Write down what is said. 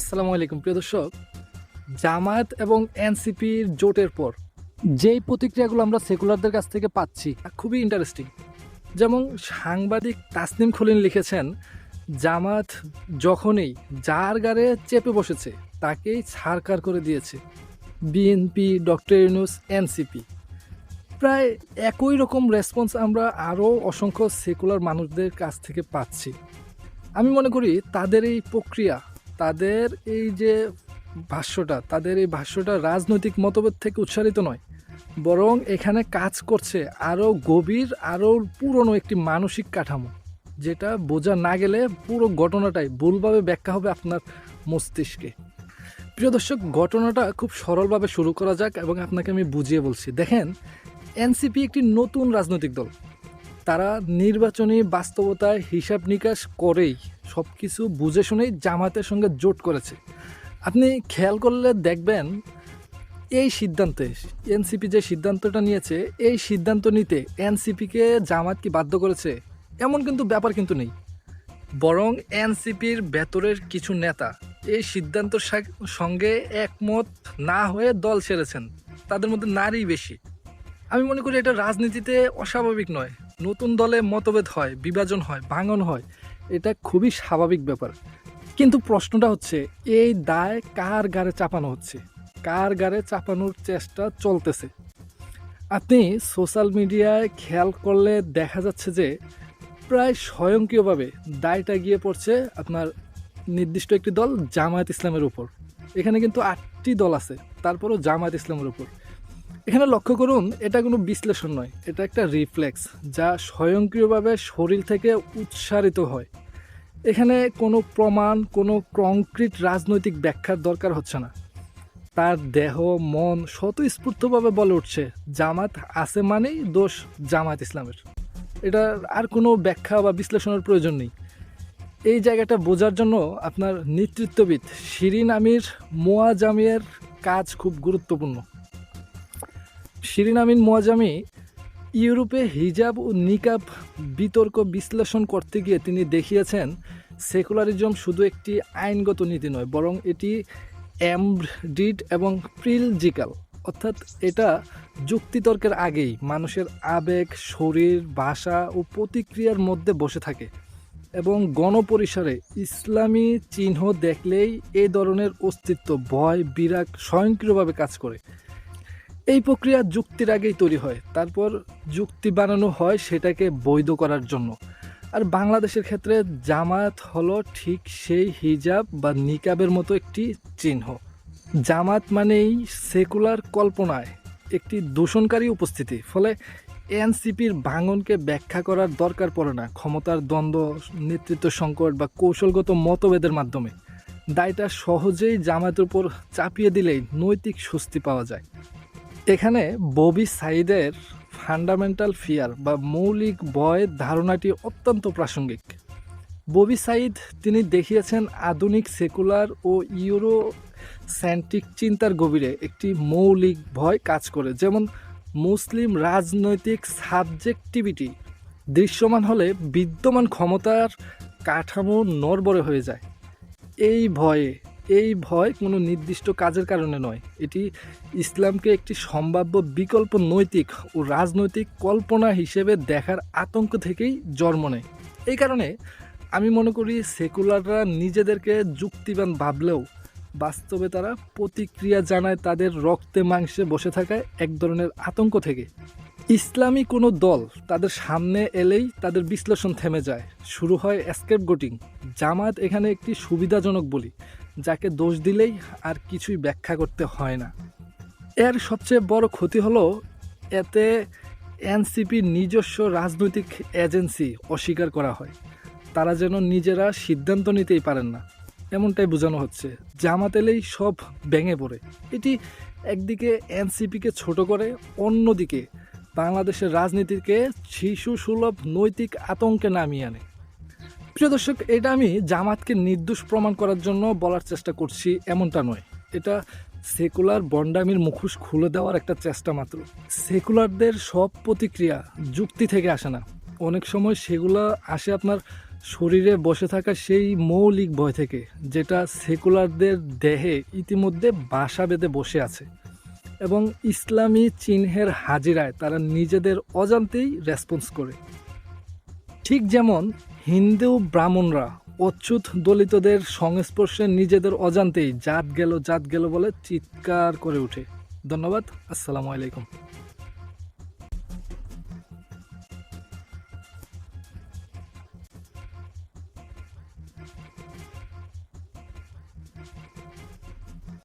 আসসালামু আলাইকুম, প্রিয় দর্শক। জামায়াত এবং এনসিপির জোটের পর যেই প্রতিক্রিয়াগুলো আমরা সেকুলারদের কাছ থেকে পাচ্ছি খুবই ইন্টারেস্টিং যেমন সাংবাদিক তাসনিম খলিন লিখেছেন জামাত যখনই যার গাড়ে চেপে বসেছে, তাকেই ছাড়কার করে দিয়েছে বিএনপি, ডক্টর ইউনুস, এনসিপি। প্রায় একই রকম রেসপন্স আমরা আরও অসংখ্য সেকুলার মানুষদের কাছ থেকে পাচ্ছি। আমি মনে করি তাদের এই প্রক্রিয়া তাদের এই যে ভাষ্যটা, তাদের এই ভাষ্যটা রাজনৈতিক মতভেদ থেকে উৎসারিত নয়। বরং এখানে কাজ করছে আরও গভীর, আরও পুরনো একটি মানসিক কাঠামো, যেটা বোঝা না গেলে পুরো ঘটনাটাই ভুলভাবে ব্যাখ্যা হবে আপনার মস্তিষ্কে। প্রিয় দর্শক, ঘটনাটা খুব সরলভাবে শুরু করা যাক এবং আপনাকে আমি বুঝিয়ে বলছি। দেখেন, এনসিপি একটি নতুন রাজনৈতিক দল। তারা নির্বাচনী বাস্তবতায় হিসাব নিকাশ করেই সব কিছু বুঝে শুনেই জামাতের সঙ্গে জোট করেছে। আপনি খেয়াল করলে দেখবেন, এই সিদ্ধান্তে, এনসিপি যে সিদ্ধান্তটা নিয়েছে, এই সিদ্ধান্ত নিতে এনসিপিকে জামাত কি বাধ্য করেছে? এমন কিন্তু ব্যাপার কিন্তু নেই। বরং এনসিপির ভেতরের কিছু নেতা এই সিদ্ধান্তর সঙ্গে একমত না হয়ে দল ছেড়েছেন তাদের মধ্যে নারী বেশি। আমি মনে করি এটা রাজনীতিতে অস্বাভাবিক নয়। নতুন দলে মতভেদ হয়, বিভাজন হয়, ভাঙন হয়, এটা খুবই স্বাভাবিক ব্যাপার। কিন্তু প্রশ্নটা হচ্ছে, এই দায় কার গাড়ে চাপানো হচ্ছে? কার গাড়ে চাপানোর চেষ্টা চলতেছে? আপনি সোশ্যাল মিডিয়ায় খেয়াল করলে দেখা যাচ্ছে যে, প্রায় স্বয়ংক্রিয়ভাবে দায়টা গিয়ে পড়ছে আপনার নির্দিষ্ট একটি দল জামায়াত ইসলামের উপর। এখানে কিন্তু আটটি দল আছে, তারপরও জামায়াত ইসলামের উপর। এখানে লক্ষ্য করুন, এটা কোনো বিশ্লেষণ নয়। এটা একটা রিফ্লেক্স যা স্বয়ংক্রিয়ভাবে শরীর থেকে উৎসারিত হয়। এখানে কোনো প্রমাণ, কোনো কংক্রিট রাজনৈতিক ব্যাখ্যার দরকার হচ্ছে না। তার দেহ, মন স্বতঃস্ফূর্তভাবে বলে উঠছে, জামাত আছে মানেই দোষ জামাত ইসলামের। এটা আর কোনো ব্যাখ্যা বা বিশ্লেষণের প্রয়োজন নেই। এই জায়গাটা বোঝার জন্য আপনার নেতৃত্ববিদ শিরিন আমির মোয়াজামিয়ার কাজ খুব গুরুত্বপূর্ণ। শিরিন আমিন মোয়াজামি ইউরোপে হিজাব ও নিকাব বিতর্ক বিশ্লেষণ করতে গিয়ে তিনি দেখিয়েছেন, সেকুলারিজম শুধু একটি আইনগত নীতি নয়, বরং এটি এমডিড এবং প্রিলজিক্যাল। অর্থাৎ এটা যুক্তিতর্কের আগেই মানুষের আবেগ, শরীর, ভাষা ও প্রতিক্রিয়ার মধ্যে বসে থাকে এবং গণপরিসরে ইসলামী চিহ্ন দেখলেই এ ধরনের অস্তিত্ব, ভয়, বিরাগ স্বয়ংক্রিয়ভাবে কাজ করে। এই প্রক্রিয়া যুক্তির আগেই তৈরি হয়। তারপর যুক্তি বানানো হয় সেটাকে বৈধ করার জন্য। আর বাংলাদেশের ক্ষেত্রে জামায়াত হলো ঠিক সেই হিজাব বা নিকাবের মতো একটি চিহ্ন। জামাত মানেই সেকুলার কল্পনায় একটি দূষণকারী উপস্থিতি। ফলে এনসিপির ভাঙনকে ব্যাখ্যা করার দরকার পড়ে না। ক্ষমতার দ্বন্দ্ব, নেতৃত্ব সংকট বা কৌশলগত মতভেদের মাধ্যমে। দায়টা সহজেই জামায়াতের উপর চাপিয়ে দিলেই নৈতিক স্বস্তি পাওয়া যায়। এখানে ববি সাইদের ফান্ডামেন্টাল ফিয়ার বা মৌলিক ভয় ধারণাটি অত্যন্ত প্রাসঙ্গিক। ববি সাইদ তিনি দেখিয়েছেন আধুনিক সেকুলার ও ইউরো সেন্ট্রিক চিন্তার গভীরে একটি মৌলিক ভয় কাজ করে, যেমন মুসলিম রাজনৈতিক সাবজেক্টিভিটি। দৃশ্যমান হলে বিদ্যমান ক্ষমতার কাঠামো নড়বড়ে হয়ে যায়। এই ভয়ে এই ভয় কোনো নির্দিষ্ট কাজের কারণে নয়। এটি ইসলামকে একটি সম্ভাব্য বিকল্প নৈতিক ও রাজনৈতিক কল্পনা হিসেবে দেখার আতঙ্ক থেকেই জন্ম নেয়। এই কারণে আমি মনে করি সেকুলাররা নিজেদেরকে যুক্তিবান ভাবলেও বাস্তবে তারা প্রতিক্রিয়া জানায় তাদের রক্তে মাংসে বসে থাকায় এক ধরনের আতঙ্ক থেকে। ইসলামী কোনো দল তাদের সামনে এলেই তাদের বিশ্লেষণ থেমে যায়। শুরু হয় এসকেপ গোটিং। জামাত এখানে একটি সুবিধাজনক বলি। যাকে দোষ দিলেই আর কিছুই ব্যাখ্যা করতে হয় না। এর সবচেয়ে বড় ক্ষতি হলো এতে এনসিপির নিজস্ব রাজনৈতিক এজেন্সি অস্বীকার করা হয়। তারা যেন নিজেরা সিদ্ধান্ত নিতেই পারেন না। এমনটাই বোঝানো হচ্ছে। জামাত এলেই সব ভেঙে পড়ে। এটি একদিকে এনসিপিকে ছোট করে, অন্যদিকে বাংলাদেশের রাজনীতিকে শিশু সুলভ নৈতিক আতঙ্কে নামিয়ে আনে। প্রিয় দর্শক, এটা আমি জামাতকে নির্দোষ প্রমাণ করার জন্য বলার চেষ্টা করছি, এমনটা নয়। এটা সেকুলার বন্ডামির মুখোশ খুলে দেওয়ার একটা চেষ্টা মাত্র। সেকুলারদের সব প্রতিক্রিয়া যুক্তি থেকে আসে না। অনেক সময় সেগুলো আসে আপনার শরীরে বসে থাকা সেই মৌলিক ভয় থেকে, যেটা সেকুলারদের দেহে ইতিমধ্যে বাসা বেঁধে বসে আছে। এবং ইসলামী চিহ্নের হাজিরায় তারা নিজেদের অজান্তেই রেসপন্স করে। ঠিক যেমন হিন্দু ব্রাহ্মণরা অচ্যুত দলিতদের সংস্পর্শে নিজেদের অজান্তেই জাত গেল জাত গেল বলে চিৎকার করে ওঠে। ধন্যবাদ, আসসালামু আলাইকুম।